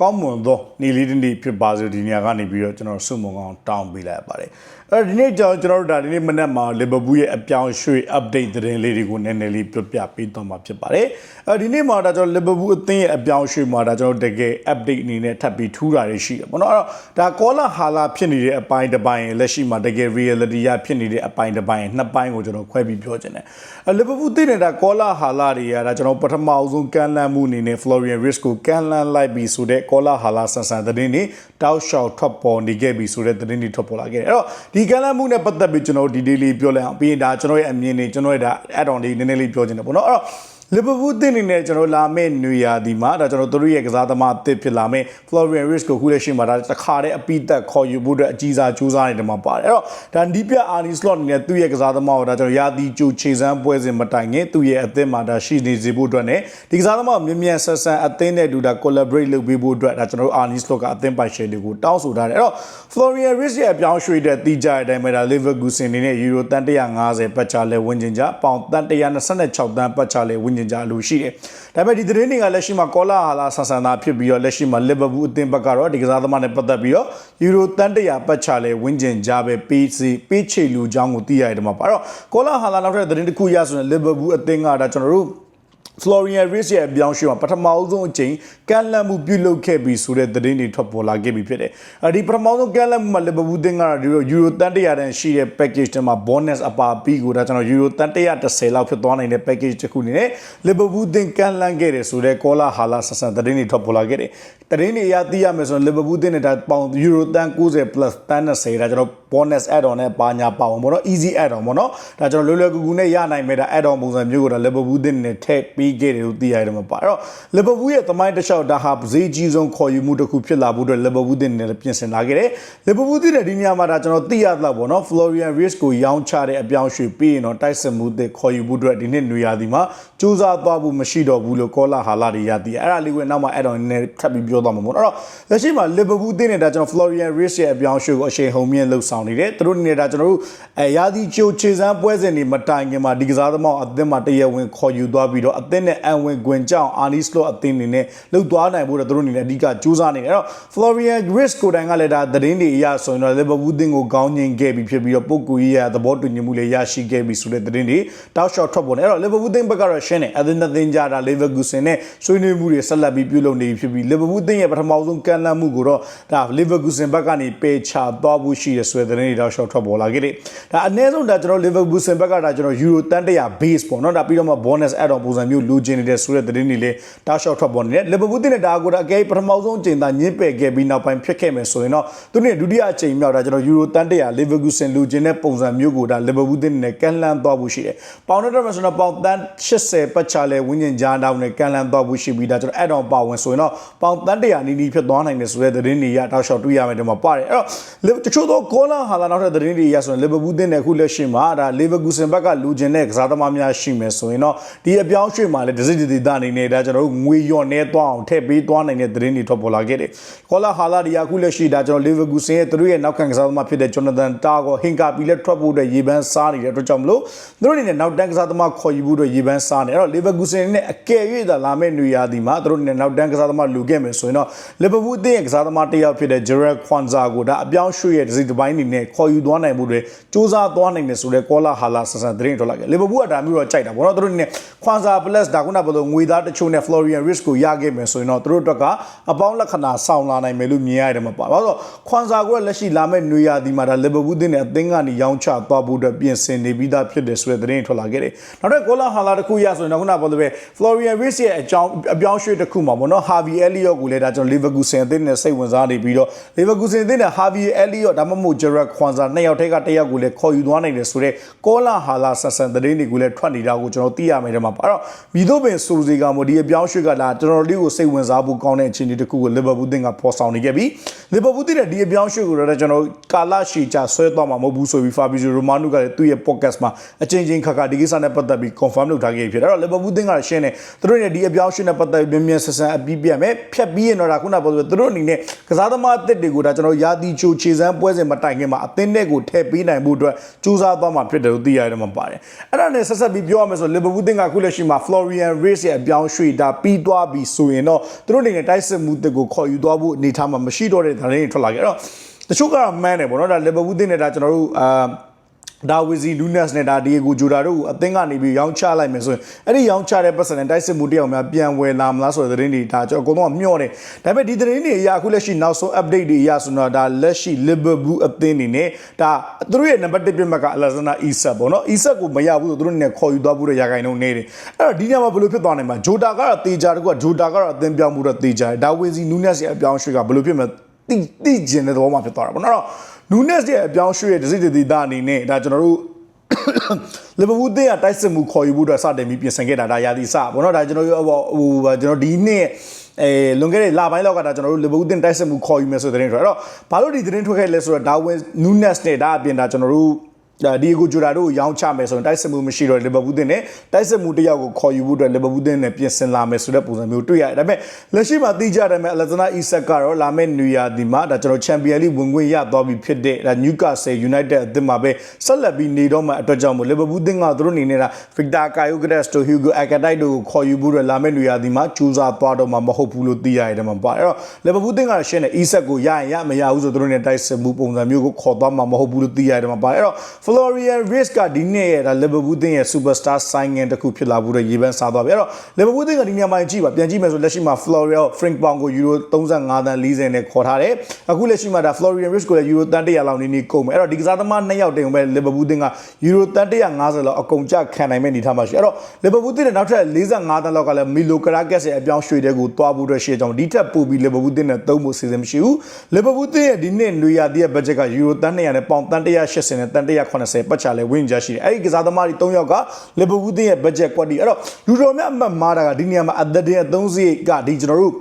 ကောင်းမွန်သောနေလေးတနေ့ဖြစ်ပါစေဒီနေရာကနေပြီးတော့ကျွန်တော်ဆုမွန်ကောင်းတောင်းပေးလိုက်ရပါတယ်အဲဒီနေ့ကျွန်တော်တို့ဒါဒီနေ့မနက်မှာ Liverpool ရဲ့အပြောင်းရွှေ့ update သတင်းလေးတွေကိုနည်းနည်းလေးပြပြပေးတော့မှာဖြစ်ပါတယ်အဲဒီနေ့မှာဒါကျွန်တော် Liverpool အသင်းရဲ့အပြောင်းရွှေ့မှာဒါကျွန်တော်တကယ် update အနေနဲ့ထပ်ပြီးထူးတာတွေရှိတယ်ပေါ့နော်အဲ့တော့ဒါကောလာဟာလာဖြစ်နေတဲ့အပိုင်းတစ်ပိုင်းလက်ရှိမှာတကယ် reality ရဖြစ်နေတဲ့အပိုင်းတစ်ပိုင်းနှစ်ပိုင်းကိုကျွန်တော်ခွဲပြီးပြောချင်တယ်အဲ Liverpool သိနေတာကောလာဟာလာတွေကဒါကျွန်တော်ပထမအဆုံးကန်လန်းမှုအနေနဲ့ Florian Wirtz ကိုကန်လန်းလိုက်ပြီးဆိုတဲ့ကောလာဟာလာဆန်ဆန်သတင်းတွေတောက်လျှောက်ထွက်ပေါ်နေခဲ့ပြီးဆိုတဲ့သတင်းတွေထွက်ပေါ်လာခဲ့တယ်အဲ့တော့ဒီကန်လန်းမှုနဲ့ပတ်သက်ပြီးကျွန်တော်ဒီ daily ပြောလိုက်အောင်ပြီးရင်ဒါကျွန်တော်ရဲ့အမြင်တွေကျွန်တော်ရဲ့ဒါ add on တွေနည်းနည်းလေးပြောချင်တယ်ပေါ့နော်အဲ့တော့ လီဗာပူးအသင်းအနေနဲ့ကျွန်တော်လာမယ့်နွေရာသီမှာဒါကျွန်တော်တို့ရဲ့ကစားသမားအသစ်ဖြစ်လာမယ့် Florian Risk ကိုခုလက်ရှိမှာဒါတစ်ခါတည်းအပိသက်ခေါ်ယူဖို့အတွက်အကြီးစားကြိုးစားနေတယ်မှာပါတယ်အဲ့တော့ဒါနီးပြ Arnie Slot အနေနဲ့သူ့ရဲ့ကစားသမားကိုဒါကျွန်တော်ရာသီကြိုခြေစမ်းပွဲစဉ်မတိုင်ခင်သူ့ရဲ့အသင်းမှာဒါရှိနေစေဖို့အတွက်နဲ့ဒီကစားသမားကိုမြင်မြန်ဆက်ဆန်အသင်းနဲ့တူဒါ collaborate လုပ်ပေးဖို့အတွက်ဒါကျွန်တော်တို့ Arnie Slot ကအသင်းပိုင်ရှင်တွေကိုတောင်းဆိုထားတယ်အဲ့တော့ Florian Risk ရဲ့အပြောင်းရွှေ့တဲ့တီးကြတဲ့အတိုင်းပဲဒါ Leverkusen အနေနဲ့ Euro တန်150ပတ်ချာလဲဝင်ကျင်ကြပေါင်တန်126တန်ပတ်ချာလဲဝင်င်ကြအလိုရှိတယ်။ဒါပေမဲ့ဒီသတင်းတွေကလက်ရှိမှာကောလာဟာလာဆန်ဆန်သာဖြစ်ပြီးတော့လက်ရှိမှာ Liverpool အသင်းဘက်ကတော့ဒီကစားသမားနဲ့ပတ်သက်ပြီးတော့ Euro တန်100ပတ်ချလဲဝန်းကျင်ကြပဲပေးစီပေးချေလူအကြောင်းကိုသိရတယ်မှာပါ။အဲ့တော့ကောလာဟာလာနောက်ထပ်သတင်းတစ်ခုရဆိုရင် Liverpool အသင်းကဒါကျွန်တော်တို့ Florian Wirtz ရဲ့အပြောင်းရွှေ့မှာပထမအဆုံးအချိန်ကန်လန့်မှုပြုလုပ်ခဲ့ပြီးဆိုတဲ့သတင်းတွေထွက်ပေါ်လာခဲ့ပြီဖြစ်တယ်။အဲဒီပထမဆုံးကန်လန့်မှုမှာ Liverpool တင်ကတော့ဒီလို Euro တန်100တန်ရှိတဲ့ package တွေမှာ bonus အပါပြီးကိုဒါကျွန်တော် Euro တန်130လောက်ဖြစ်သွားနိုင်တဲ့ package တစ်ခုအနေနဲ့ Liverpool တင်ကန်လန့်ခဲ့တယ်ဆိုတဲ့ Cola Hala ဆဆန်သတင်းတွေထွက်ပေါ်လာခဲ့တယ်။သတင်းတွေအရသိရမယ်ဆိုရင် Liverpool တင်နေတာပေါင် Euro တန်90 plus တန်20ဒါကျွန်တော် bonus add on နဲ့ပါညာပါဝင်ပေါ့နော် easy add on ပေါ့နော်ဒါကျွန်တော်လွယ်လွယ်ကူကူနဲ့ရနိုင်မဲ့ဒါ add on ပုံစံမျိုးကိုဒါ Liverpool တင်နေထည့်ပြီးခဲ့တယ်လို့သိရတယ်မှာပါအဲ့တော့ Liverpool ရဲ့သမိုင်းတစ်လျှောက်ဒါဟာဈေးကြီးဆုံးခေါ်ယူမှုတစ်ခုဖြစ်လာဖို့အတွက် Liverpool တင်နေပြင်ဆင်လာခဲ့တယ် Liverpool တင်တဲ့ဒီနေရာမှာဒါကျွန်တော်သိရတော့ပေါ့နော် Florian Wirtz ကိုရောင်းချတဲ့အပြောင်းရွှေ့ပြီးရင်တော့တိုက်စစ်မှုတွေခေါ်ယူဖို့အတွက်ဒီနှစ်နွေရာသီမှာစူးစမ်းသွားဖို့မရှိတော့ဘူးလို့ကောလာဟာလာတွေရသည်အဲ့ဒါလေးကိုနောက်မှ add on နဲ့ထပ်ပြီးပြောသွားမှာပေါ့အဲ့တော့လက်ရှိမှာ Liverpool တင်နေတာကျွန်တော် Florian Wirtz ရဲ့အပြောင်းရွှေ့ကိုအရှိန်ဟုန်မြင့်လှုပ်ဆောင်နေတယ်သူတို့နေနေတာကျွန်တော်တို့အဲရာသီချိုခြေစမ်းပွဲစဉ်တွေမတိုင်ခင်မှာဒီကစားသမားအသင်းမှာတရဝင်ခေါ်ယူသွားပြီးတော့အသင်းနဲ့အန်ဝင်ခွင်ကြောင်အာနီစလော့အသင်းနေနဲ့လှုပ်သွားနိုင်ဖို့တော့သူတို့အနေနဲ့အဓိကကြိုးစားနေတယ်အဲ့တော့ Florian Wirtz ကိုတိုင်ကလည်းဒါသတင်းတွေအရဆိုရင်တော့ Liverpool တင်ကိုကောင်းငင်ခဲ့ပြီးဖြစ်ပြီးတော့ပုဂ္ဂိုလ်ရေးရသဘောတူညီမှုလည်းရရှိခဲ့ပြီးဆိုတဲ့သတင်းတွေတောက်လျှောက်ထွက်ပေါ်နေအဲ့တော့ Liverpool တင်ဘက်ကတော့ရှင်းတယ်အသင်းသက်သင်းကြတာ Leverkusen နဲ့ဆွေးနွေးမှုတွေဆက်လက်ပြီးပြုလုပ်နေပြီဖြစ်ပြီး Liverpool တင်ရဲ့ပထမဆုံးကမ်းလှမ်းမှုကိုတော့ဒါ Leverkusen ဘက်ကနေပယ်ချသွားဖို့ရှိတယ်ဆိုတဲ့သတင်းတွေတောက်လျှောက်ထွက်ပေါ်လာခဲ့တယ်ဒါအနည်းဆုံးဒါကျွန်တော် Leverkusen ဘက်ကဒါကျွန်တော် Euro တန်100 base ပေါ့နော်ဒါပြီးတော့မှ bonus add on ပုံစံမျိုးလိုချင်နေတဲ့ဆိုတဲ့သတင်းတွေလည်းတောက်လျှောက်ထွက်ပေါ်နေတယ် Liverpool တင်တဲ့ဒါကိုဒါအကဲပထမဆုံးအချိန်သာညှင်းပယ်ခဲ့ပြီးနောက်ပိုင်းဖြစ်ခဲ့မယ်ဆိုရင်တော့သူတို့ဒုတိယအချိန်မြောက်ဒါကျွန်တော် Euro တန်100 Leverkusen လိုချင်တဲ့ပုံစံမျိုးကိုဒါ Liverpool တင်နဲ့ကန်လန်းသွားဖို့ရှိတယ်ပေါင်တော့မယ်ဆိုတော့ပေါင်တန်80ပတ်ချလဲဝင်းကျင်ကြားတောင်းနဲ့ကန်လန်းသွားဖို့ရှိပြီးဒါကျွန်တော် add on ပါဝင်ဆိုရင်တော့ပေါင်တန်100နီးနီးဖြစ်သွားနိုင်တယ်ဆိုတဲ့သတင်းတွေရတောက်လျှောက်တွေ့ရမယ်ဒီမှာပါတယ်အဲ့တော့တချို့သောကောလာဟာလာနောက်ထပ်သတင်းတွေရဆိုရင် Liverpool တင်တဲ့အခုလက်ရှိမှာဒါ Leverkusen ဘက်ကလူကျင်တဲ့ကစားသမားများရှိမယ်ဆိုရင်တော့ဒီအပြောင်းရွှေ့မှာလည်းဒစိဒိတာအနေနဲ့ဒါကျွန်တော်တို့ငွေလျော့နေသွားအောင်ထည့်ပေးသွားနိုင်တဲ့သတင်းတွေထွက်ပေါ်လာခဲ့တယ်ကောလာဟာလာဒီအခုလက်ရှိဒါကျွန်တော် Leverkusen ရဲ့သူတို့ရဲ့နောက်ခံကစားသမားဖြစ်တဲ့ Jonathan Tah ကိုဟင်ကာပီလက်ထွက်ဖို့အတွက်ရေပန်းစားနေတဲ့အတွက်ကြောင့်မလို့သူတို့အနေနဲ့နောက်တန်းကစားသမားခေါ်ယူဖို့အတွက်ရေပန်းစားနေအဲ့တော့ Leverkusen အနေနဲ့အကယ်၍သာလာမယ့်နေရာဒီမှာသူတို့အနေနဲ့နောက်တန်းကစားသမားလူခဲ့မယ်ဆိုရင်တော့ Liverpool အသင်းရဲ့ကစားသမားတစ်ယောက်ဖြစ်တဲ့ Gerard Kwanzaa ကိုဒါအပြောင်းရွှေ့ရဲ့ဒီတစ်ပိုင်းအနေနဲ့ခေါ်ယူသွားနိုင်မှုတွေစူးစမ်းသွားနိုင်တယ်ဆိုတဲ့ကောလာဟာလာဆန်ဆန်သတင်းထွက်လာခဲ့ Liverpool ကဒါမျိုးတော့ကြိုက်တာပေါ့နော်သူတို့အနေနဲ့ Kwanzaa plus ဒါခုနကပြောလို့ငွေသားတချို့နဲ့ Florian Wirtz ကိုရခဲ့မယ်ဆိုရင်တော့သူတို့အတွက်ကအပေါင်းလက္ခဏာဆောင်လာနိုင်မယ်လို့မြင်ရတယ်မှာပါဘာလို့ခွန်စာကလက်ရှိလာမဲ့နွေရာသီမှာဒါ Liverpool တင်းနဲ့အသင်းကနေရောင်းချသွားဖို့အတွက်ပြင်ဆင်နေပြီးသားဖြစ်တယ်ဆိုတဲ့သတင်းထွက်လာခဲ့တယ်နောက်တော့ကိုလာဟာလာတစ်ခုရဆိုရင်တော့ခုနပြောလို့ပဲ Florian Wirtz ရဲ့အကြောင်းအပြောင်းရွှေ့တစ်ခုမှာပေါ့နော် Harvey Elliott ကိုလည်းဒါကျွန်တော် Leverkusen အသင်းနဲ့စိတ်ဝင်စားနေပြီးတော့ Leverkusen အသင်းနဲ့ Harvey Elliott ဒါမှမဟုတ် Gerard Kwanzaa နှစ်ယောက်တည်းကတစ်ယောက်ကိုလည်းခေါ်ယူသွားနိုင်တယ်ဆိုတော့ကောလာဟာလာဆန်ဆန်သတင်းတွေကိုလည်းထွက်နေတာကိုကျွန်တော်သိရမယ်တဲ့မှာပါအဲ့တော့မိတို့ပင်ဆိုစီကမို့ဒီအပြောင်းရွှေ့ကလာကျွန်တော်တို့ကိုစိတ်ဝင်စားဖို့ကောင်းတဲ့အခြေအနေတစ်ခုကို Liverpool တင်ကပေါ်ဆောင်နေခဲ့ပြီး Liverpool တင်တဲ့ဒီအပြောင်းရွှေ့ကိုတော့ကျွန်တော်ကာလရှည်ကြာဆွဲသွားမှာမဟုတ်ဘူးဆိုပြီး Fabrizio Romano ကလည်းသူ့ရဲ့ podcast မှာအချင်းချင်းခါခါဒီကိစ္စနဲ့ပတ်သက်ပြီး confirm လုပ်ထားခဲ့ဖြစ်တယ်အဲ့တော့ Liverpool တင်ကရှင်းတယ်သူတို့ရဲ့ဒီအပြောင်းရွှေ့နဲ့ပတ်သက်ပြီးမြင်မြင်ဆန်ဆန်အပြီးပြတ်မယ်ဖြတ်ပြီးရင်တော့ဒါခုနကပြောသူတို့အနေနဲ့ကစားသမားအသစ်တွေကိုဒါကျွန်တော်ရာသီချိုခြေစမ်းပွဲစဉ်မတိုင်ခင်ခင်မှာအသင်းတွေကိုထည့်ပေးနိုင်ဖို့အတွက်ကြိုးစားသွားမှာဖြစ်တယ်လို့သိရတယ်မှာပါတယ်အဲ့ဒါနဲ့ဆက်ဆက်ပြီးပြောရမယ်ဆိုလီဗာပူးသင်းကခုလက်ရှိမှာ Florian Reis ရဲ့အပြောင်းရွှေ့တာပြီးသွားပြီဆိုရင်တော့သူတို့အနေနဲ့တိုက်စစ်မှုတစ်ကိုခေါ်ယူသွားဖို့အနေထားမှာမရှိတော့တဲ့သတင်းတွေထွက်လာခဲ့အဲ့တော့တချို့ကတော့မှန်းတယ်ပေါ့နော်ဒါလီဗာပူးသင်းနဲ့ဒါကျွန်တော်တို့အာ ဒါဝီဇီလူးနက်စ်နဲ့ဒါဒီယေဂိုဂျိုတာတို့ကိုအသင်းကနေပြီးရောင်းချလိုက်မယ်ဆိုရင်အဲ့ဒီရောင်းချတဲ့ပတ်စံနဲ့တိုက်စစ်မှုတယောက်များပြန်ဝယ်လာမလားဆိုတဲ့သတင်းတွေဒါကျွန်တော်အကုန်လုံးကမျှော့တယ်ဒါပေမဲ့ဒီသတင်းတွေအရာအခုလက်ရှိနောက်ဆုံး update တွေအရာဆိုတော့ဒါလက်ရှိ Liverpool အသင်းနေနဲ့ဒါသူတို့ရဲ့ number 1ပြတ်မှတ်က Alexander Isak ပေါ့နော် Isak ကိုမရဘူးဆိုသူတို့နဲ့ခေါ်ယူသွားဖို့ရရခိုင်နှုန်းနေတယ်အဲ့တော့ဒီညမှာဘယ်လိုဖြစ်သွားနိုင်မှာဂျိုတာကတော့တေချာတကူကဂျိုတာကတော့အသင်းပြောင်းမှုတော့တေချာဒါဝီဇီနူးနက်စ်ရဲ့အပြောင်းရွှေ့ကဘယ်လိုဖြစ်မလဲတိတိကျင်တဲ့သဘောမှဖြစ်သွားတာပေါ့နော်အဲ့တော့ နူးနက်စ်ရဲ့အပြောင်းရွှေ့ရဲ့ဒစိတတိသားအနေနဲ့ဒါကျွန်တော်တို့လီဗာပူးသင်းကတိုက်စစ်မှုခေါ်ယူဖို့အတွက်စတင်ပြီးပြင်ဆင်ခဲ့တာဒါရာသီစပေါ့နော်ဒါကျွန်တော်တို့ဟိုဟိုကျွန်တော်ဒီနှစ်အဲလွန်ခဲ့တဲ့လပိုင်းလောက်ကဒါကျွန်တော်တို့လီဗာပူးသင်းတိုက်စစ်မှုခေါ်ယူမယ်ဆိုတဲ့သတင်းထွက်အဲ့တော့ဘာလို့ဒီသတင်းထွက်ခဲ့လဲဆိုတော့ဒါဝင်နူးနက်စ်နဲ့ဒါအပြင်ဒါကျွန်တော်တို့ ဒါဒီကိုဂျူတာတို့ကိုရောင်းချမယ်ဆိုရင်တိုက်စစ်မှုမရှိတော့လီဗာပူးသင်းနဲ့တိုက်စစ်မှုတစ်ယောက်ကိုခေါ်ယူဖို့အတွက်လီဗာပူးသင်းနဲ့ပြင်ဆင်လာမယ်ဆိုတဲ့ပုံစံမျိုးတွေ့ရတယ်ဒါပေမဲ့လက်ရှိမှာသိကြတယ်မဲ့အလက်ဇနာအီဆက်ကတော့လာမယ့်နွေရာသီမှာဒါကျွန်တော်ချန်ပီယံလိဝင်ခွင့်ရသွားပြီဖြစ်တဲ့ဒါနျူကာဆယ်ယူနိုက်တက်အသင်းမှာပဲဆက်လက်ပြီးနေတော့မှအတွက်ကြောင့်မို့လီဗာပူးသင်းကသူတို့အနေနဲ့ဒါဗစ်တာကာယိုဂရက်စ်တို့ဟီဂိုအကတိုက်တို့ကိုခေါ်ယူဖို့အတွက်လာမယ့်နွေရာသီမှာကျူးစားသွားတော့မှမဟုတ်ဘူးလို့သိရတယ်မှာပါအဲ့တော့လီဗာပူးသင်းကရှင်းတဲ့အီဆက်ကိုရရင်ရမရဘူးဆိုသူတို့နဲ့တိုက်စစ်မှုပုံစံမျိုးကိုခေါ်သွားမှာမဟုတ်ဘူးလို့သိရတယ်မှာပါအဲ့တော့ Florian Reis ကဒီနေ့ရဲ့ဒါလီဗာပူးသင်းရဲ့ superstar signing တစ်ခုဖြစ်လာဖို့တဲ့ရေပန်းစားသွားပြီအဲ့တော့လီဗာပူးသင်းကဒီညမှာကြည့်ပါပြန်ကြည့်မယ်ဆိုလက်ရှိမှာ Florian Frimpong ကိုယူရို35တန်40နဲ့ခေါ်ထားတယ်အခုလက်ရှိမှာဒါ Florian Reis ကိုလည်းယူရိုတန်100လောက်နေနေကုန်မယ်အဲ့တော့ဒီကစားသမား2ယောက်တင်ပဲလီဗာပူးသင်းကယူရိုတန်150လောက်အကုန်ကြခံနိုင်မဲ့အနေထားမှာရှိအဲ့တော့လီဗာပူးသင်းနဲ့နောက်ထပ်45တန်လောက်ကလည်းမီလိုကရာကက်ရဲ့အပြောင်းရွှေ့တဲ့ကိုတွားဖို့အတွက်ရှိကြောင်းဒီထက်ပိုပြီးလီဗာပူးသင်းနဲ့သုံးဖို့စီစဉ်မရှိဘူးလီဗာပူးသင်းရဲ့ဒီနှစ်နွေရာသီရဲ့ဘတ်ဂျက်ကယူရိုတန်200နဲ့ပေါင်တန်180နဲ့တန်180ပတ်ချလဲဝင်းကြရှိတယ်အဲ့ဒီကစားသမားတွေ3ယောက်ကလီဗာပူးသင်းရဲ့ဘတ်ဂျက်ကွက်တီအဲ့တော့လူတော်များအမှတ်မှားတာကဒီနေရာမှာအသက်တဲ့30ကဒီကျွန်တော်တို့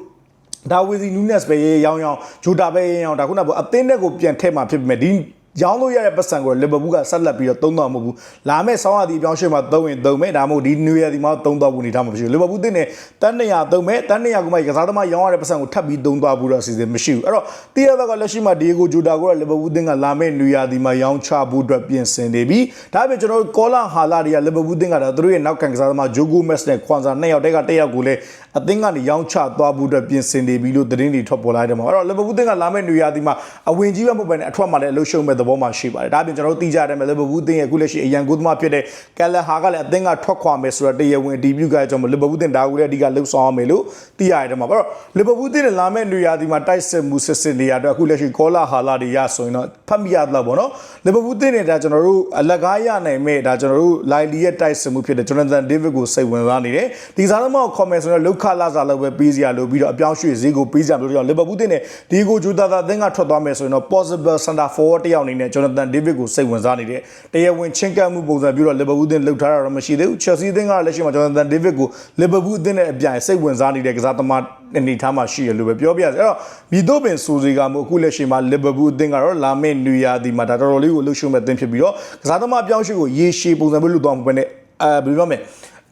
ဒါဝီစီနူးနက်စ်ပဲရောင်းရောင်းဂျိုတာပဲရောင်းဒါခုနကအသင်းတက်ကိုပြန်ထည့်မှာဖြစ်ပေမဲ့ဒီ ရောင်းလို့ရတဲ့ပတ်စံကိုလီဗာပူးကဆက်လက်ပြီးတော့သုံးတော့မဟုတ်ဘူးလာမဲ့ဆောင်းရာသီအပြောင်းရွှေ့မှာသုံးရင်သုံးမယ်ဒါမှမဟုတ်ဒီနွေရာသီမှာသုံးတော့ဘူးနေထားမှာမရှိဘူးလီဗာပူးတင်းနဲ့တန်း200သုံးမယ်တန်း200ကိုမှကစားသမားရောင်းရတဲ့ပတ်စံကိုထပ်ပြီးသုံးသွားဘူးတော့အစီအစဉ်မရှိဘူးအဲ့တော့တီးရဘက်ကလက်ရှိမှာဒီယေဂိုဂျူတာကိုလီဗာပူးတင်းကလာမဲ့နွေရာသီမှာရောင်းချဖို့အတွက်ပြင်ဆင်နေပြီဒါပေမဲ့ကျွန်တော်တို့ကောလာဟာလာတွေကလီဗာပူးတင်းကတော့သူတို့ရဲ့နောက်ခံကစားသမားဂျိုဂိုမက်စ်နဲ့ခွန်ဆာနှစ်ယောက်တည်းကတစ်ယောက်ကိုလည်းအသင်းကနေရောင်းချသွားဖို့အတွက်ပြင်ဆင်နေပြီလို့သတင်းတွေထွက်ပေါ်လာတယ်မှာအဲ့တော့လီဗာပူးတင်းကလာမဲ့နွေရာသီမှာအဝင်ကြီးပဲမဟုတ်ဘဲနဲ့အထွက်မှာလည်းအလုပ်ရှုံမဲ့သဘောမှရှိပါတယ်ဒါအပြင်ကျွန်တော်တို့သိကြတယ်မယ်လီဗာပူးတင်းရဲ့အခုလက်ရှိအရန်ကိုသမားဖြစ်တဲ့ကယ်လဟာကလည်းအသင်းကထွက်ခွာမယ်ဆိုတော့တရားဝင်အတည်ပြုကြကြောင့်လီဗာပူးတင်းဒါကိုလည်းအဓိကလှုပ်ဆောင်အောင်မယ်လို့သိရတယ်မှာအဲ့တော့လီဗာပူးတင်းနဲ့လာမဲ့နွေရာသီမှာတိုက်စစ်မှုစစ်စစ်နေရတော့အခုလက်ရှိကောလာဟာလာတွေရဆိုရင်တော့ဖတ်မိရတော့ပေါ့နော်လီဗာပူးတင်းနဲ့ဒါကျွန်တော်တို့အလကားရနိုင်မဲ့ဒါကျွန်တော်တို့လိုက်လီရဲ့တိုက်စစ်မှုဖြစ်တဲ့ဂျွန်သန်ဒေးဗစ်ကိုစိတ်ဝင်စားနေတယ်ဒီစားသမားကိုခေါ်မယ်ဆိုတော့လုခလာစားလောက်ပဲပေးစရာလို့ပြီးတော့အပြောင်းရွှေ့ဈေးကိုပေးစရာလို့တော့လီဗာပူးတင်းနဲ့ဒီကိုဂျူတာတာအသင်းကထွက်သွားမယ်ဆိုရင်တော့ possible center forward တယောက်အနေနဲ့ဂျွန်သန်ဒေးဗစ်ကိုစိတ်ဝင်စားနေတဲ့တရားဝင်ချင်းကပ်မှုပုံစံပြီးတော့လီဗာပူးတင်းလှုပ်ထားတာတော့မရှိသေးဘူး Chelsea အသင်းကလက်ရှိမှာဂျွန်သန်ဒေးဗစ်ကိုလီဗာပူးအသင်းနဲ့အပြိုင်စိတ်ဝင်စားနေတဲ့ကစားသမားအနေထားမှာရှိရလို့ပဲပြောပြရစီအဲ့တော့မြည်တော့ပင်ဆိုစီကမှုအခုလက်ရှိမှာလီဗာပူးအသင်းကတော့လာမယ့်နွေရာသီမှာဒါတော်တော်လေးကိုလှုပ်ရှုံမဲ့အသင်းဖြစ်ပြီးတော့ကစားသမားပြောင်းရွှေ့ကိုရေရှည်ပုံစံမျိုးလုပ်သွားမှာပဲနဲ့အဲဘယ်လိုပြောမလဲ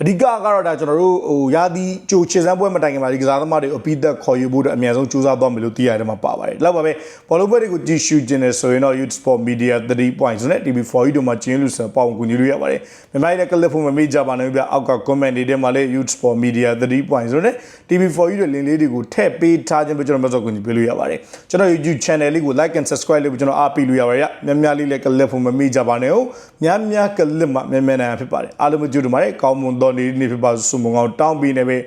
အဓိကကတော့ဒါကျွန်တော်တို့ဟိုရာသီကြိုချင်စမ်းပွဲမတိုင်ခင်မှာဒီကစားသမားတွေကိုအပိသက်ခေါ်ယူဖို့အတွက်အများဆုံးစူးစမ်းသွားမယ်လို့သိရတယ်မှာပါပါတယ်။လောက်ပါပဲဘောလုံးပွဲတွေကိုကြည့်ရှုခြင်းနဲ့ဆိုရင်တော့ Youth Sport Media 3 points နဲ့ TV4 တို့မှာကျင်းလို့ဆိုပေါင်းကူညီလို့ရပါတယ်။မြန်မာရဲ့ကလစ်ဖို့မမေ့ကြပါနဲ့ဗျအောက်က comment တွေထဲမှာလည်း Youth Sport Media 3 points နဲ့ TV4 တို့လင်းလေးတွေကိုထည့်ပေးထားခြင်းပဲကျွန်တော်မစောကူညီပေးလို့ရပါတယ်။ကျွန်တော် YouTube channel လေးကို like and subscribe လုပ်ပြီးကျွန်တော်အားပေးလို့ရပါတယ်။များများလေးလည်းကလစ်ဖို့မမေ့ကြပါနဲ့။များများကလစ်မှများများနိုင်ဖြစ်ပါတယ်။အားလုံးကြိုးတူပါတယ်။ကောင်းမွန်သောနေ့နေ့ဖြစ်ပါစုံမကောင်းတောင်းပြီးနေပဲ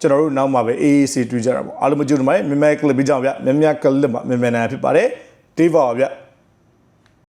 ကျွန်တော်တို့နောက်မှာပဲ AAC တွေ့ကြတာပေါ့အားလုံးကြိုးတူပါတယ်။များများကလစ်ပြီးကြအောင်ဗျ။များများကလစ်မှများများနိုင်ဖြစ်ပါတယ်။ဒေးဗာဗျ။